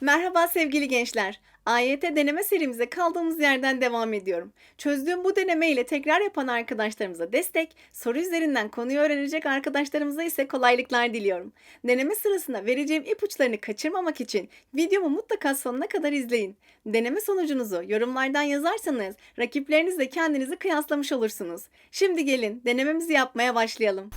Merhaba sevgili gençler. AYT deneme serimize kaldığımız yerden devam ediyorum. Çözdüğüm bu deneme ile tekrar yapan arkadaşlarımıza destek, soru üzerinden konuyu öğrenecek arkadaşlarımıza ise kolaylıklar diliyorum. Deneme sırasında vereceğim ipuçlarını kaçırmamak için videomu mutlaka sonuna kadar izleyin. Deneme sonucunuzu yorumlardan yazarsanız rakiplerinizle kendinizi kıyaslamış olursunuz. Şimdi gelin denememizi yapmaya başlayalım.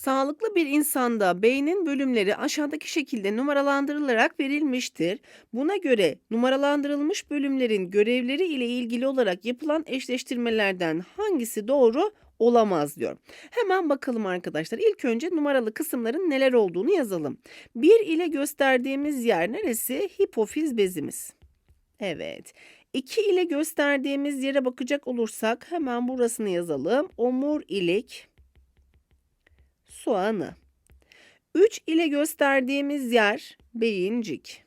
Sağlıklı bir insanda beynin bölümleri aşağıdaki şekilde numaralandırılarak verilmiştir. Buna göre numaralandırılmış bölümlerin görevleri ile ilgili olarak yapılan eşleştirmelerden hangisi doğru olamaz diyor. Hemen bakalım arkadaşlar. İlk önce numaralı kısımların neler olduğunu yazalım. 1 ile gösterdiğimiz yer neresi? Hipofiz bezimiz. Evet. 2 ile gösterdiğimiz yere bakacak olursak hemen burasını yazalım. Omurilik soğanı. 3 ile gösterdiğimiz yer beyincik.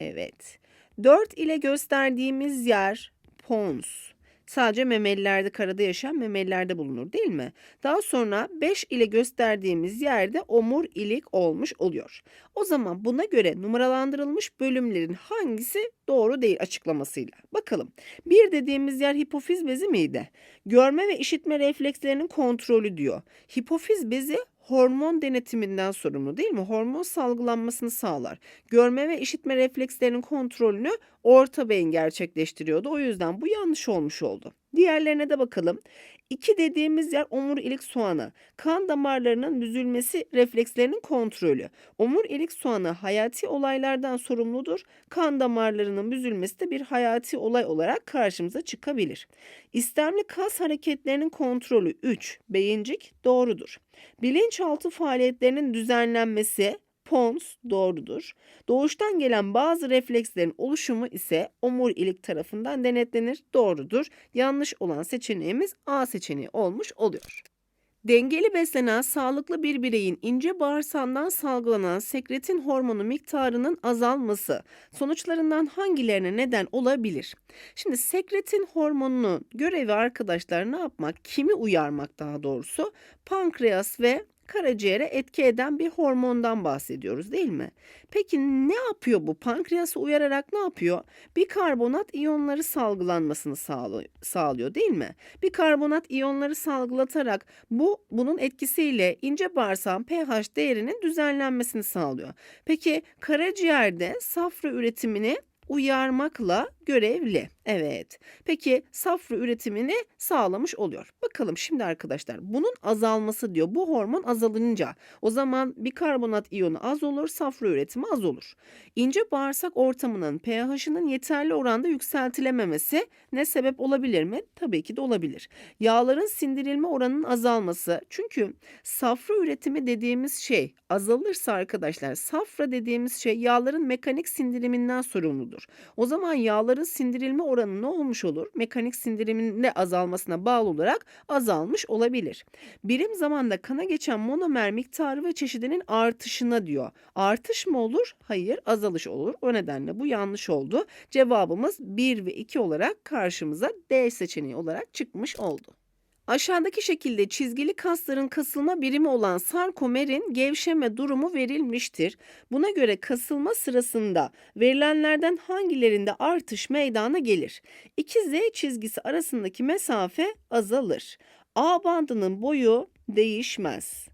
Evet. 4 ile gösterdiğimiz yer pons. Sadece memelilerde, karada yaşayan memelilerde bulunur değil mi? Daha sonra 5 ile gösterdiğimiz yerde omurilik olmuş oluyor. O zaman buna göre numaralandırılmış bölümlerin hangisi doğru değil açıklamasıyla. Bakalım. 1 dediğimiz yer hipofiz bezi miydi? Görme ve işitme reflekslerinin kontrolü diyor. Hipofiz bezi hormon denetiminden sorumlu değil mi? Hormon salgılanmasını sağlar. Görme ve işitme reflekslerinin kontrolünü orta beyin gerçekleştiriyordu. O yüzden bu yanlış olmuş oldu. Diğerlerine de bakalım. 2 dediğimiz yer omurilik soğanı. Kan damarlarının büzülmesi reflekslerinin kontrolü. Omurilik soğanı hayati olaylardan sorumludur. Kan damarlarının büzülmesi de bir hayati olay olarak karşımıza çıkabilir. İstemli kas hareketlerinin kontrolü 3. Beyincik doğrudur. Bilinçaltı faaliyetlerinin düzenlenmesi pons doğrudur. Doğuştan gelen bazı reflekslerin oluşumu ise omurilik tarafından denetlenir doğrudur. Yanlış olan seçeneğimiz A seçeneği olmuş oluyor. Dengeli beslenen sağlıklı bir bireyin ince bağırsağından salgılanan sekretin hormonu miktarının azalması sonuçlarından hangilerine neden olabilir? Şimdi sekretin hormonunun görevi arkadaşlar ne yapmak? Kimi uyarmak daha doğrusu? Pankreas ve karaciğere etki eden bir hormondan bahsediyoruz değil mi? Peki ne yapıyor bu? Pankreası uyararak ne yapıyor? Bikarbonat iyonları salgılanmasını sağlıyor, değil mi? Bikarbonat iyonları salgılatarak bu bunun etkisiyle ince bağırsağın pH değerinin düzenlenmesini sağlıyor. Peki karaciğerde safra üretimini uyarmakla görevli. Evet. Peki safra üretimini sağlamış oluyor. Bakalım şimdi arkadaşlar bunun azalması diyor. Bu hormon azalınca o zaman bikarbonat iyonu az olur, safra üretimi az olur. İnce bağırsak ortamının pH'ının yeterli oranda yükseltilememesi ne sebep olabilir mi? Tabii ki de olabilir. Yağların sindirilme oranının azalması. Çünkü safra üretimi dediğimiz şey azalırsa arkadaşlar safra dediğimiz şey yağların mekanik sindiriminden sorumludur. O zaman yağların sindirilme oranı ne olmuş olur? Mekanik sindirimin de azalmasına bağlı olarak azalmış olabilir. Birim zamanda kana geçen monomer miktarı ve çeşidinin artışına diyor. Artış mı olur? Hayır, azalış olur. O nedenle bu yanlış oldu. Cevabımız 1 ve 2 olarak karşımıza D seçeneği olarak çıkmış oldu. Aşağıdaki şekilde çizgili kasların kasılma birimi olan sarkomerin gevşeme durumu verilmiştir. Buna göre kasılma sırasında verilenlerden hangilerinde artış meydana gelir? İki Z çizgisi arasındaki mesafe azalır. A bandının boyu değişmez.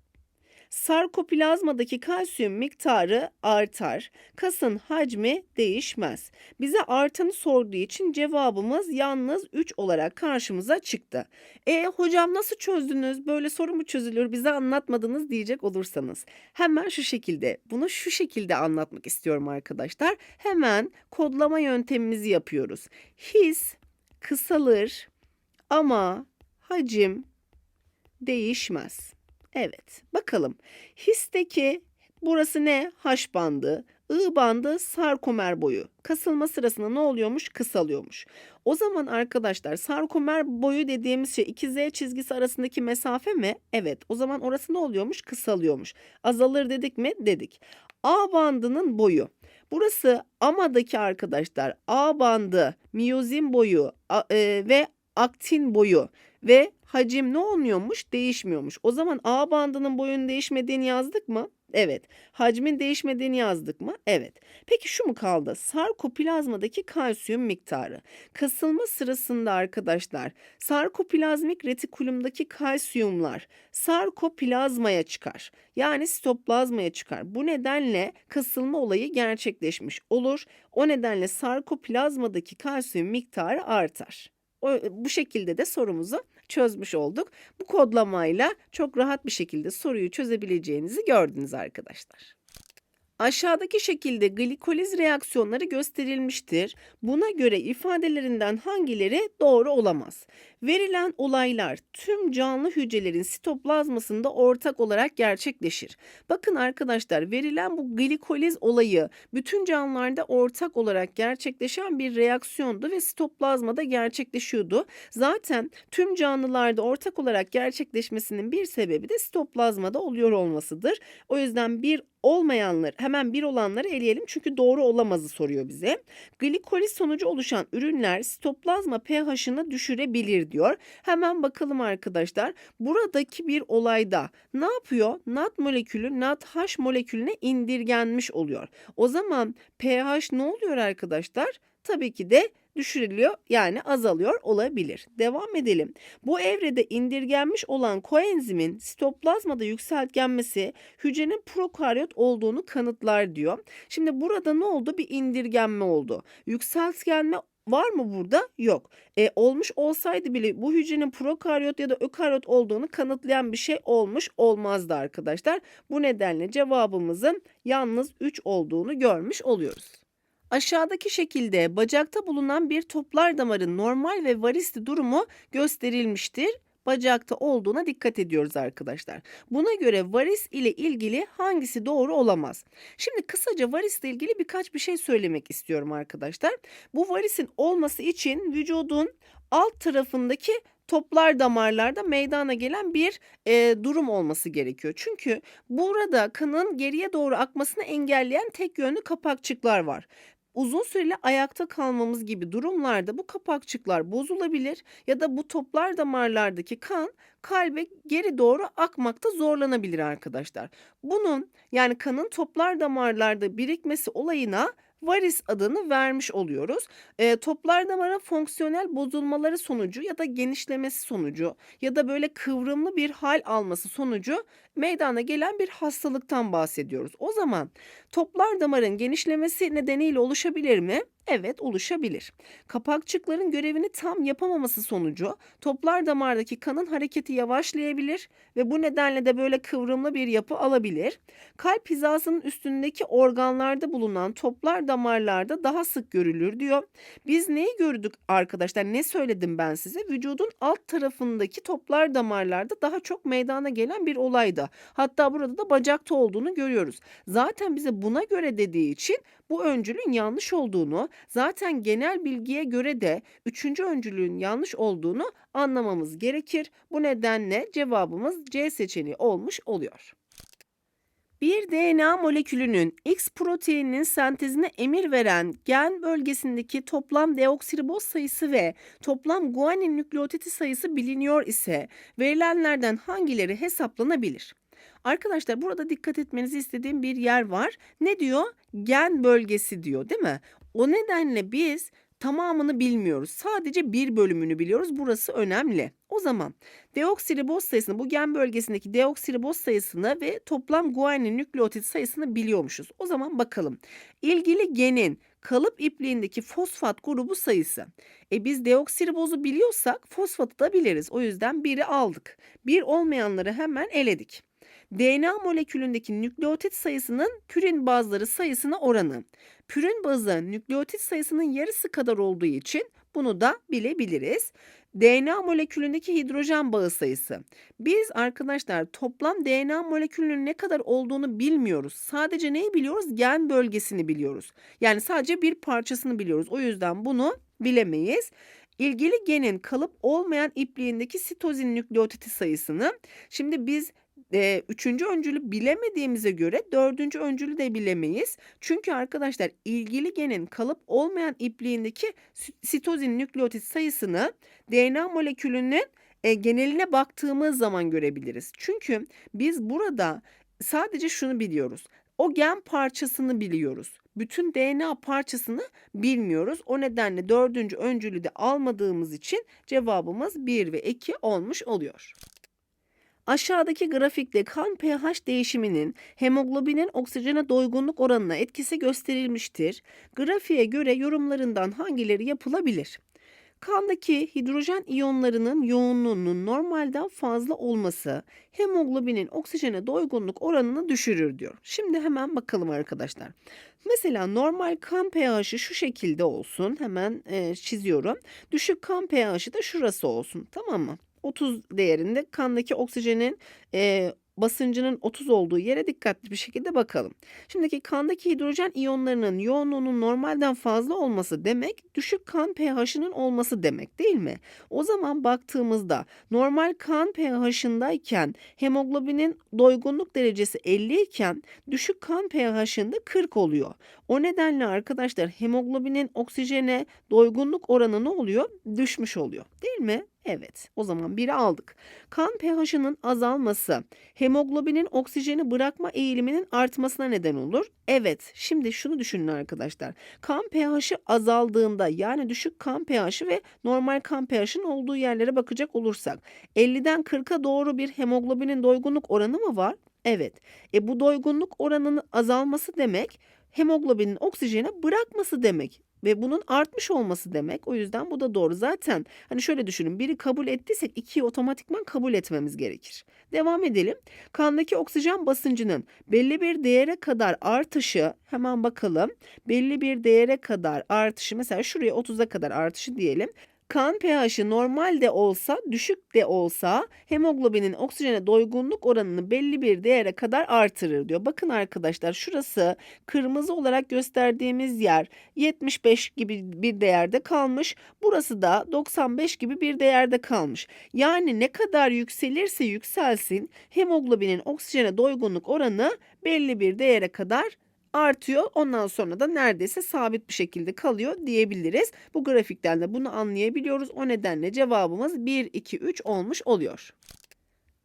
Sarkoplazmadaki kalsiyum miktarı artar. Kasın hacmi değişmez. Bize artanı sorduğu için cevabımız yalnız 3 olarak karşımıza çıktı. E hocam nasıl çözdünüz? Böyle soru mu çözülür? Bize anlatmadınız diyecek olursanız. Hemen şu şekilde, bunu şu şekilde anlatmak istiyorum arkadaşlar. Hemen kodlama yöntemimizi yapıyoruz. His kısalır ama hacim değişmez. Evet, bakalım. Histeki burası ne? H bandı. I bandı sarkomer boyu. Kasılma sırasında ne oluyormuş? Kısalıyormuş. O zaman arkadaşlar sarkomer boyu dediğimiz şey 2Z çizgisi arasındaki mesafe mi? Evet. O zaman orası ne oluyormuş? Kısalıyormuş. Azalır dedik mi? Dedik. A bandının boyu. Burası AMA'daki arkadaşlar A bandı, miyozin boyu a- e, ve aktin boyu ve hacim ne olmuyormuş? Değişmiyormuş. O zaman A bandının boyunun değişmediğini yazdık mı? Evet. Hacmin değişmediğini yazdık mı? Evet. Peki şu mu kaldı? Sarkoplazmadaki kalsiyum miktarı. Kasılma sırasında arkadaşlar sarkoplazmik retikulumdaki kalsiyumlar sarkoplazmaya çıkar. Yani sitoplazmaya çıkar. Bu nedenle kasılma olayı gerçekleşmiş olur. O nedenle sarkoplazmadaki kalsiyum miktarı artar. O, bu şekilde de sorumuzu çözmüş olduk. Bu kodlamayla çok rahat bir şekilde soruyu çözebileceğinizi gördünüz arkadaşlar. Aşağıdaki şekilde glikoliz reaksiyonları gösterilmiştir. Buna göre ifadelerinden hangileri doğru olamaz? Verilen olaylar tüm canlı hücrelerin sitoplazmasında ortak olarak gerçekleşir. Bakın arkadaşlar verilen bu glikoliz olayı bütün canlılarda ortak olarak gerçekleşen bir reaksiyondu ve sitoplazmada gerçekleşiyordu. Zaten tüm canlılarda ortak olarak gerçekleşmesinin bir sebebi de sitoplazmada oluyor olmasıdır. O yüzden bir olmayanlar hemen bir olanları eleyelim çünkü doğru olamazı soruyor bize. Glikoliz sonucu oluşan ürünler sitoplazma pH'ını düşürebilir diyor. Hemen bakalım arkadaşlar. Buradaki bir olayda ne yapıyor? NAD molekülü NADH molekülüne indirgenmiş oluyor. O zaman pH ne oluyor arkadaşlar? Tabii ki de düşürülüyor yani azalıyor olabilir. Devam edelim. Bu evrede indirgenmiş olan koenzimin sitoplazmada yükseltgenmesi hücrenin prokaryot olduğunu kanıtlar diyor. Şimdi burada ne oldu? Bir indirgenme oldu. Yükseltgenme Var mı burada? Yok. E, olmuş olsaydı bile bu hücrenin prokaryot ya da ökaryot olduğunu kanıtlayan bir şey olmuş olmazdı arkadaşlar. Bu nedenle cevabımızın yalnız 3 olduğunu görmüş oluyoruz. Aşağıdaki şekilde bacakta bulunan bir toplar damarın normal ve varisti durumu gösterilmiştir. Bacakta olduğuna dikkat ediyoruz arkadaşlar. Buna göre varis ile ilgili hangisi doğru olamaz? Şimdi kısaca varisle ilgili birkaç bir şey söylemek istiyorum arkadaşlar. Bu varisin olması için vücudun alt tarafındaki toplar damarlarda meydana gelen bir e, durum olması gerekiyor. Çünkü burada kanın geriye doğru akmasını engelleyen tek yönlü kapakçıklar var. Uzun süreli ayakta kalmamız gibi durumlarda bu kapakçıklar bozulabilir ya da bu toplar damarlardaki kan kalbe geri doğru akmakta zorlanabilir arkadaşlar. Bunun yani kanın toplar damarlarda birikmesi olayına varis adını vermiş oluyoruz. E, toplar damarın fonksiyonel bozulmaları sonucu ya da genişlemesi sonucu ya da böyle kıvrımlı bir hal alması sonucu meydana gelen bir hastalıktan bahsediyoruz. O zaman toplar damarın genişlemesi nedeniyle oluşabilir mi? Evet oluşabilir. Kapakçıkların görevini tam yapamaması sonucu toplar damardaki kanın hareketi yavaşlayabilir ve bu nedenle de böyle kıvrımlı bir yapı alabilir. Kalp hizasının üstündeki organlarda bulunan toplar damarlarda daha sık görülür diyor. Biz neyi gördük arkadaşlar? Ne söyledim ben size? Vücudun alt tarafındaki toplar damarlarda daha çok meydana gelen bir olaydı. Hatta burada da bacakta olduğunu görüyoruz. Zaten bize buna göre dediği için bu öncülün yanlış olduğunu, zaten genel bilgiye göre de üçüncü öncülün yanlış olduğunu anlamamız gerekir. Bu nedenle cevabımız C seçeneği olmuş oluyor. Bir DNA molekülünün X proteininin sentezine emir veren gen bölgesindeki toplam deoksiriboz sayısı ve toplam guanin nükleotidi sayısı biliniyor ise verilenlerden hangileri hesaplanabilir? Arkadaşlar burada dikkat etmenizi istediğim bir yer var. Ne diyor? Gen bölgesi diyor değil mi? O nedenle biz tamamını bilmiyoruz. Sadece bir bölümünü biliyoruz. Burası önemli. O zaman deoksiriboz sayısını bu gen bölgesindeki deoksiriboz sayısını ve toplam guanin nükleotit sayısını biliyormuşuz. O zaman bakalım. İlgili genin kalıp ipliğindeki fosfat grubu sayısı. E biz deoksiribozu biliyorsak fosfatı da biliriz. O yüzden biri aldık. Bir olmayanları hemen eledik. DNA molekülündeki nükleotit sayısının pürin bazları sayısına oranı. Pürin bazı nükleotit sayısının yarısı kadar olduğu için bunu da bilebiliriz. DNA molekülündeki hidrojen bağı sayısı. Biz arkadaşlar toplam DNA molekülünün ne kadar olduğunu bilmiyoruz. Sadece neyi biliyoruz? Gen bölgesini biliyoruz. Yani sadece bir parçasını biliyoruz. O yüzden bunu bilemeyiz. İlgili genin kalıp olmayan ipliğindeki sitozin nükleotiti sayısını. Şimdi biz e, üçüncü öncülü bilemediğimize göre dördüncü öncülü de bilemeyiz. Çünkü arkadaşlar ilgili genin kalıp olmayan ipliğindeki sitozin nükleotit sayısını DNA molekülünün e, geneline baktığımız zaman görebiliriz. Çünkü biz burada sadece şunu biliyoruz. O gen parçasını biliyoruz. Bütün DNA parçasını bilmiyoruz. O nedenle dördüncü öncülü de almadığımız için cevabımız 1 ve 2 olmuş oluyor. Aşağıdaki grafikte kan pH değişiminin hemoglobinin oksijene doygunluk oranına etkisi gösterilmiştir. Grafiğe göre yorumlarından hangileri yapılabilir? Kandaki hidrojen iyonlarının yoğunluğunun normalden fazla olması hemoglobinin oksijene doygunluk oranını düşürür diyor. Şimdi hemen bakalım arkadaşlar. Mesela normal kan pH'i şu şekilde olsun. Hemen e, çiziyorum. Düşük kan pH'i de şurası olsun. Tamam mı? 30 değerinde kandaki oksijenin e, basıncının 30 olduğu yere dikkatli bir şekilde bakalım. Şimdiki kandaki hidrojen iyonlarının yoğunluğunun normalden fazla olması demek düşük kan pH'inin olması demek değil mi? O zaman baktığımızda normal kan pH'ındayken hemoglobinin doygunluk derecesi 50 iken düşük kan pH'inde 40 oluyor. O nedenle arkadaşlar hemoglobinin oksijene doygunluk oranı ne oluyor? Düşmüş oluyor. Değil mi? Evet. O zaman biri aldık. Kan pH'ının azalması hemoglobinin oksijeni bırakma eğiliminin artmasına neden olur. Evet. Şimdi şunu düşünün arkadaşlar. Kan pH'i azaldığında yani düşük kan pH'i ve normal kan pH'in olduğu yerlere bakacak olursak 50'den 40'a doğru bir hemoglobinin doygunluk oranı mı var? Evet. E bu doygunluk oranının azalması demek hemoglobinin oksijeni bırakması demek ve bunun artmış olması demek. O yüzden bu da doğru. Zaten hani şöyle düşünün biri kabul ettiysek ikiyi otomatikman kabul etmemiz gerekir. Devam edelim. Kandaki oksijen basıncının belli bir değere kadar artışı hemen bakalım. Belli bir değere kadar artışı mesela şuraya 30'a kadar artışı diyelim. Kan pH'i normal de olsa, düşük de olsa hemoglobinin oksijene doygunluk oranını belli bir değere kadar artırır diyor. Bakın arkadaşlar şurası kırmızı olarak gösterdiğimiz yer 75 gibi bir değerde kalmış. Burası da 95 gibi bir değerde kalmış. Yani ne kadar yükselirse yükselsin hemoglobinin oksijene doygunluk oranı belli bir değere kadar artıyor. Ondan sonra da neredeyse sabit bir şekilde kalıyor diyebiliriz. Bu grafikten de bunu anlayabiliyoruz. O nedenle cevabımız 1, 2, 3 olmuş oluyor.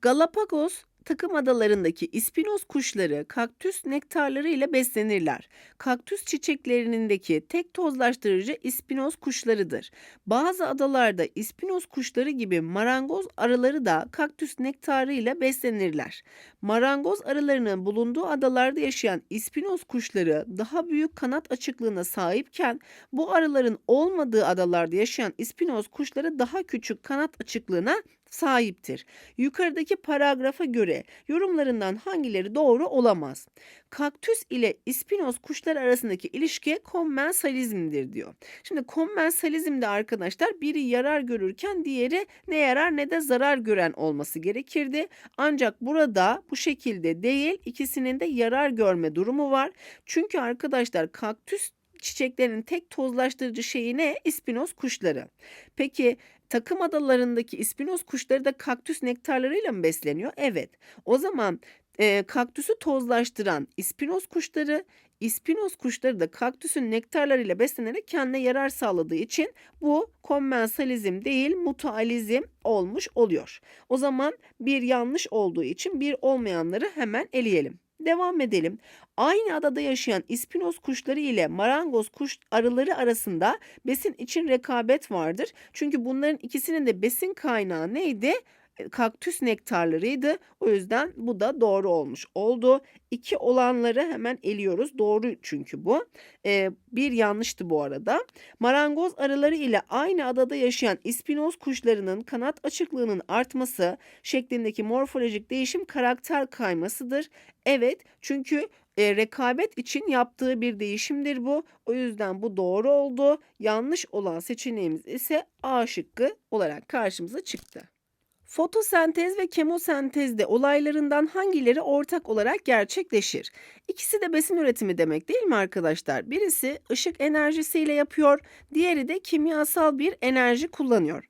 Galapagos takım adalarındaki ispinoz kuşları kaktüs nektarları ile beslenirler. Kaktüs çiçeklerindeki tek tozlaştırıcı ispinoz kuşlarıdır. Bazı adalarda ispinoz kuşları gibi marangoz arıları da kaktüs nektarı ile beslenirler. Marangoz arılarının bulunduğu adalarda yaşayan ispinoz kuşları daha büyük kanat açıklığına sahipken bu arıların olmadığı adalarda yaşayan ispinoz kuşları daha küçük kanat açıklığına sahiptir. Yukarıdaki paragrafa göre yorumlarından hangileri doğru olamaz? Kaktüs ile ispinoz kuşlar arasındaki ilişki kommensalizmdir diyor. Şimdi kommensalizmde arkadaşlar biri yarar görürken diğeri ne yarar ne de zarar gören olması gerekirdi. Ancak burada bu şekilde değil ikisinin de yarar görme durumu var. Çünkü arkadaşlar kaktüs çiçeklerin tek tozlaştırıcı şeyi ne? İspinoz kuşları. Peki takım adalarındaki ispinoz kuşları da kaktüs nektarlarıyla mı besleniyor? Evet. O zaman e, kaktüsü tozlaştıran ispinoz kuşları, ispinoz kuşları da kaktüsün nektarlarıyla beslenerek kendine yarar sağladığı için bu kommensalizm değil mutualizm olmuş oluyor. O zaman bir yanlış olduğu için bir olmayanları hemen eleyelim. Devam edelim. Aynı adada yaşayan ispinoz kuşları ile marangoz kuş arıları arasında besin için rekabet vardır. Çünkü bunların ikisinin de besin kaynağı neydi? E, Kaktüs nektarlarıydı. O yüzden bu da doğru olmuş oldu. İki olanları hemen eliyoruz. Doğru çünkü bu. Ee, bir yanlıştı bu arada. Marangoz arıları ile aynı adada yaşayan ispinoz kuşlarının kanat açıklığının artması şeklindeki morfolojik değişim karakter kaymasıdır. Evet çünkü e, rekabet için yaptığı bir değişimdir bu. O yüzden bu doğru oldu. Yanlış olan seçeneğimiz ise A şıkkı olarak karşımıza çıktı. Fotosentez ve kemosentezde olaylarından hangileri ortak olarak gerçekleşir? İkisi de besin üretimi demek değil mi arkadaşlar? Birisi ışık enerjisiyle yapıyor, diğeri de kimyasal bir enerji kullanıyor.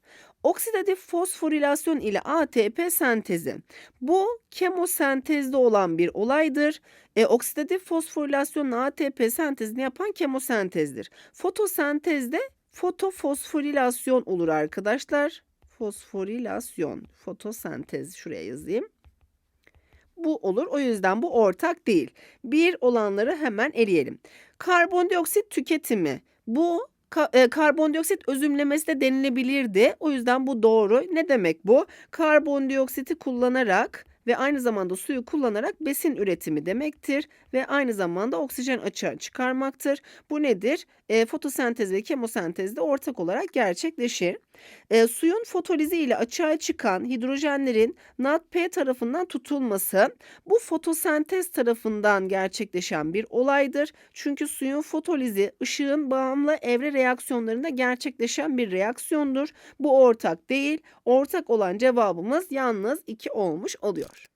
Oksidatif fosforilasyon ile ATP sentezi. Bu kemosentezde olan bir olaydır. E, oksidatif fosforilasyonla ATP sentezini yapan kemosentezdir. Fotosentezde fotofosforilasyon olur arkadaşlar. Fosforilasyon, fotosentez şuraya yazayım. Bu olur. O yüzden bu ortak değil. Bir olanları hemen eleyelim. Karbondioksit tüketimi. Bu e, karbondioksit özümlemesi de denilebilirdi. O yüzden bu doğru. Ne demek bu? Karbondioksiti kullanarak ve aynı zamanda suyu kullanarak besin üretimi demektir ve aynı zamanda oksijen açığa çıkarmaktır. Bu nedir? E, fotosentez ve kemosentez de ortak olarak gerçekleşir. E, suyun fotolizi ile açığa çıkan hidrojenlerin NADP tarafından tutulması bu fotosentez tarafından gerçekleşen bir olaydır. Çünkü suyun fotolizi ışığın bağımlı evre reaksiyonlarında gerçekleşen bir reaksiyondur. Bu ortak değil. Ortak olan cevabımız yalnız 2 olmuş oluyor.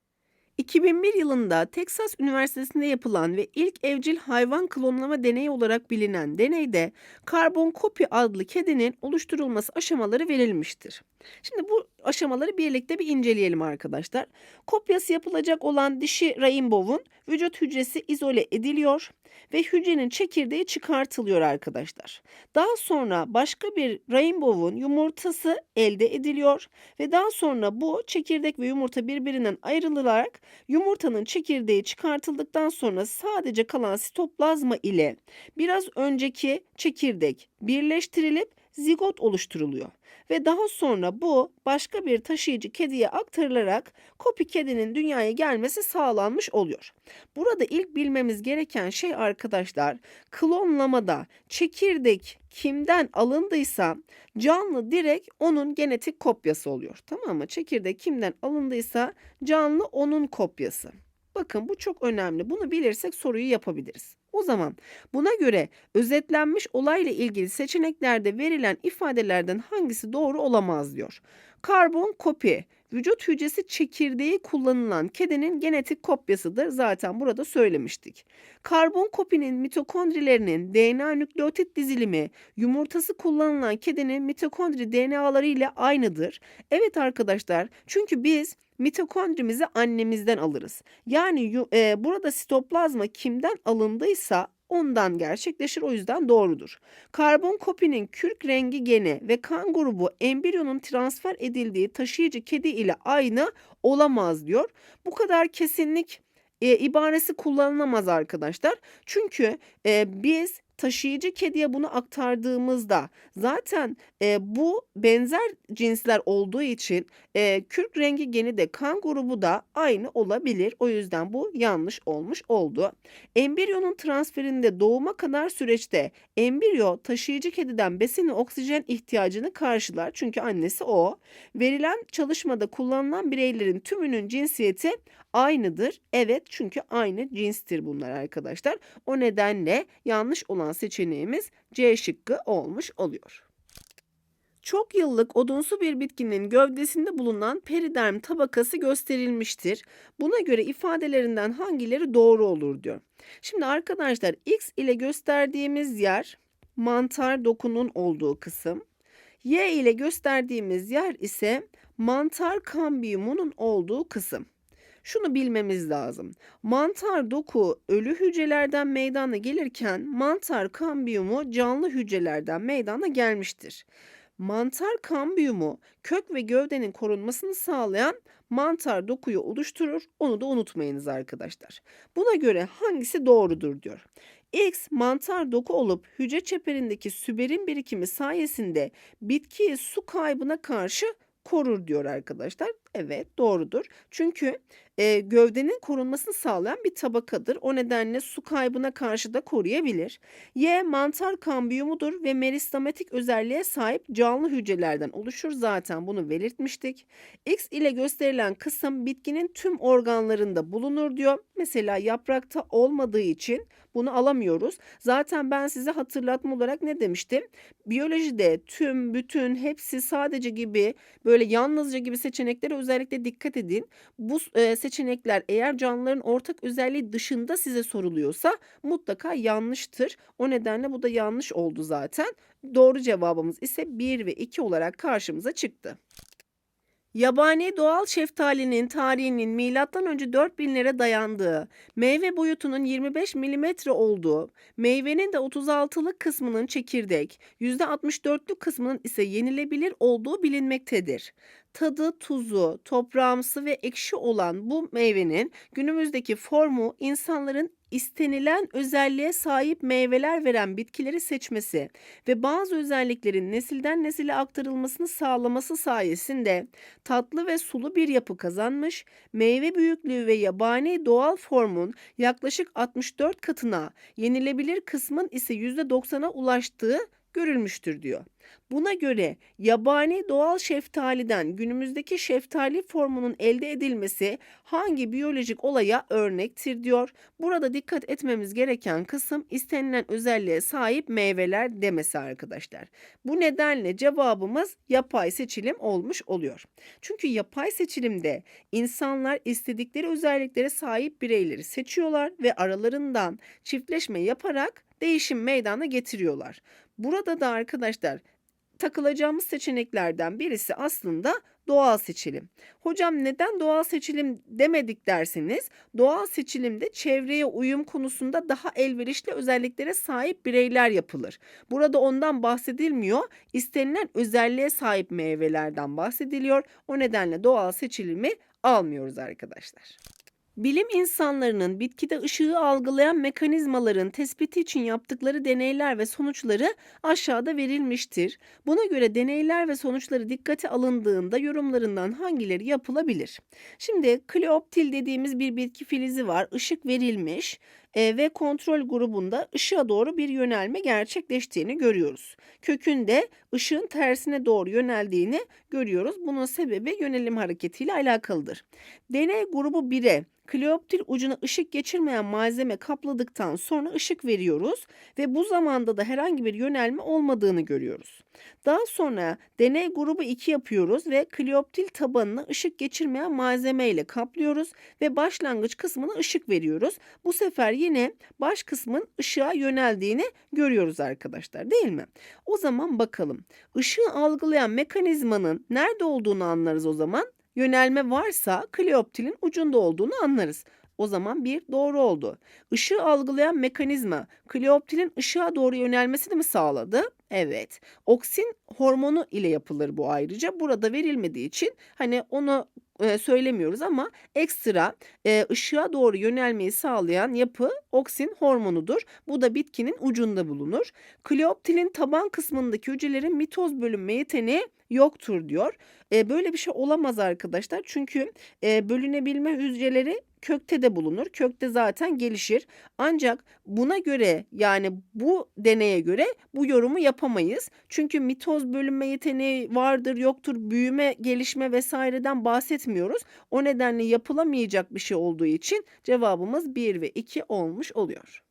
2001 yılında Texas Üniversitesi'nde yapılan ve ilk evcil hayvan klonlama deneyi olarak bilinen deneyde karbon kopi adlı kedinin oluşturulması aşamaları verilmiştir. Şimdi bu aşamaları birlikte bir inceleyelim arkadaşlar. Kopyası yapılacak olan dişi rainbow'un vücut hücresi izole ediliyor ve hücrenin çekirdeği çıkartılıyor arkadaşlar. Daha sonra başka bir rainbow'un yumurtası elde ediliyor ve daha sonra bu çekirdek ve yumurta birbirinden ayrılarak yumurtanın çekirdeği çıkartıldıktan sonra sadece kalan sitoplazma ile biraz önceki çekirdek birleştirilip zigot oluşturuluyor ve daha sonra bu başka bir taşıyıcı kediye aktarılarak kopi kedinin dünyaya gelmesi sağlanmış oluyor. Burada ilk bilmemiz gereken şey arkadaşlar klonlamada çekirdek kimden alındıysa canlı direkt onun genetik kopyası oluyor. Tamam mı? Çekirdek kimden alındıysa canlı onun kopyası. Bakın bu çok önemli. Bunu bilirsek soruyu yapabiliriz. O zaman buna göre özetlenmiş olayla ilgili seçeneklerde verilen ifadelerden hangisi doğru olamaz diyor. Karbon kopi vücut hücresi çekirdeği kullanılan kedinin genetik kopyasıdır. Zaten burada söylemiştik. Karbon kopinin mitokondrilerinin DNA nükleotit dizilimi yumurtası kullanılan kedinin mitokondri DNA'ları ile aynıdır. Evet arkadaşlar çünkü biz mitokondrimizi annemizden alırız. Yani e, burada sitoplazma kimden alındıysa ondan gerçekleşir o yüzden doğrudur. Karbon kopinin kürk rengi geni ve kan grubu embriyonun transfer edildiği taşıyıcı kedi ile aynı olamaz diyor. Bu kadar kesinlik e, ibaresi kullanılamaz arkadaşlar. Çünkü e, biz taşıyıcı kediye bunu aktardığımızda zaten e, bu benzer cinsler olduğu için e, kürk rengi geni de kan grubu da aynı olabilir. O yüzden bu yanlış olmuş oldu. Embriyonun transferinde doğuma kadar süreçte embriyo taşıyıcı kediden besin ve oksijen ihtiyacını karşılar. Çünkü annesi o. Verilen çalışmada kullanılan bireylerin tümünün cinsiyeti aynıdır. Evet çünkü aynı cinstir bunlar arkadaşlar. O nedenle yanlış olan seçeneğimiz C şıkkı olmuş oluyor. Çok yıllık odunsu bir bitkinin gövdesinde bulunan periderm tabakası gösterilmiştir. Buna göre ifadelerinden hangileri doğru olur diyor. Şimdi arkadaşlar X ile gösterdiğimiz yer mantar dokunun olduğu kısım. Y ile gösterdiğimiz yer ise mantar kambiyumunun olduğu kısım. Şunu bilmemiz lazım. Mantar doku ölü hücrelerden meydana gelirken mantar kambiyumu canlı hücrelerden meydana gelmiştir. Mantar kambiyumu kök ve gövdenin korunmasını sağlayan mantar dokuyu oluşturur. Onu da unutmayınız arkadaşlar. Buna göre hangisi doğrudur diyor. X mantar doku olup hücre çeperindeki süberin birikimi sayesinde bitkiyi su kaybına karşı korur diyor arkadaşlar. Evet doğrudur. Çünkü e, gövdenin korunmasını sağlayan bir tabakadır. O nedenle su kaybına karşı da koruyabilir. Y mantar kambiyumudur ve meristematik özelliğe sahip canlı hücrelerden oluşur. Zaten bunu belirtmiştik. X ile gösterilen kısım bitkinin tüm organlarında bulunur diyor. Mesela yaprakta olmadığı için bunu alamıyoruz. Zaten ben size hatırlatma olarak ne demiştim? Biyolojide tüm, bütün, hepsi, sadece gibi böyle yalnızca gibi seçeneklere özellikle dikkat edin. Bu seçenekler eğer canlıların ortak özelliği dışında size soruluyorsa mutlaka yanlıştır. O nedenle bu da yanlış oldu zaten. Doğru cevabımız ise 1 ve 2 olarak karşımıza çıktı. Yabani doğal şeftalinin tarihinin milattan önce 4000'lere dayandığı, meyve boyutunun 25 milimetre olduğu, meyvenin de 36'lık kısmının çekirdek, %64'lük kısmının ise yenilebilir olduğu bilinmektedir. Tadı, tuzu, toprağımsı ve ekşi olan bu meyvenin günümüzdeki formu insanların istenilen özelliğe sahip meyveler veren bitkileri seçmesi ve bazı özelliklerin nesilden nesile aktarılmasını sağlaması sayesinde tatlı ve sulu bir yapı kazanmış, meyve büyüklüğü ve yabani doğal formun yaklaşık 64 katına, yenilebilir kısmın ise %90'a ulaştığı görülmüştür diyor. Buna göre yabani doğal şeftaliden günümüzdeki şeftali formunun elde edilmesi hangi biyolojik olaya örnektir diyor. Burada dikkat etmemiz gereken kısım istenilen özelliğe sahip meyveler demesi arkadaşlar. Bu nedenle cevabımız yapay seçilim olmuş oluyor. Çünkü yapay seçilimde insanlar istedikleri özelliklere sahip bireyleri seçiyorlar ve aralarından çiftleşme yaparak değişim meydana getiriyorlar. Burada da arkadaşlar takılacağımız seçeneklerden birisi aslında doğal seçilim. Hocam neden doğal seçilim demedik derseniz doğal seçilimde çevreye uyum konusunda daha elverişli özelliklere sahip bireyler yapılır. Burada ondan bahsedilmiyor. İstenilen özelliğe sahip meyvelerden bahsediliyor. O nedenle doğal seçilimi almıyoruz arkadaşlar. Bilim insanlarının bitkide ışığı algılayan mekanizmaların tespiti için yaptıkları deneyler ve sonuçları aşağıda verilmiştir. Buna göre deneyler ve sonuçları dikkate alındığında yorumlarından hangileri yapılabilir? Şimdi Kleoptil dediğimiz bir bitki filizi var. Işık verilmiş ve kontrol grubunda ışığa doğru bir yönelme gerçekleştiğini görüyoruz. Kökünde ışığın tersine doğru yöneldiğini görüyoruz. Bunun sebebi yönelim hareketiyle alakalıdır. Deney grubu 1'e Kleoptil ucuna ışık geçirmeyen malzeme kapladıktan sonra ışık veriyoruz ve bu zamanda da herhangi bir yönelme olmadığını görüyoruz. Daha sonra deney grubu 2 yapıyoruz ve Kleoptil tabanını ışık geçirmeyen malzeme ile kaplıyoruz ve başlangıç kısmına ışık veriyoruz. Bu sefer yine baş kısmın ışığa yöneldiğini görüyoruz arkadaşlar değil mi? O zaman bakalım. Işığı algılayan mekanizmanın nerede olduğunu anlarız o zaman. Yönelme varsa Kleoptil'in ucunda olduğunu anlarız. O zaman bir doğru oldu. Işığı algılayan mekanizma Kleoptil'in ışığa doğru yönelmesini mi sağladı? Evet. Oksin hormonu ile yapılır bu ayrıca. Burada verilmediği için hani onu e, söylemiyoruz ama ekstra e, ışığa doğru yönelmeyi sağlayan yapı oksin hormonudur. Bu da bitkinin ucunda bulunur. Kleoptilin taban kısmındaki hücrelerin mitoz bölünme yeteneği yoktur diyor. E, böyle bir şey olamaz arkadaşlar. Çünkü e, bölünebilme hücreleri kökte de bulunur. Kökte zaten gelişir. Ancak buna göre yani bu deneye göre bu yorumu yapamayız. Çünkü mitoz bölünme yeteneği vardır yoktur büyüme gelişme vesaireden bahsetmiyoruz. O nedenle yapılamayacak bir şey olduğu için cevabımız 1 ve 2 olmuş oluyor.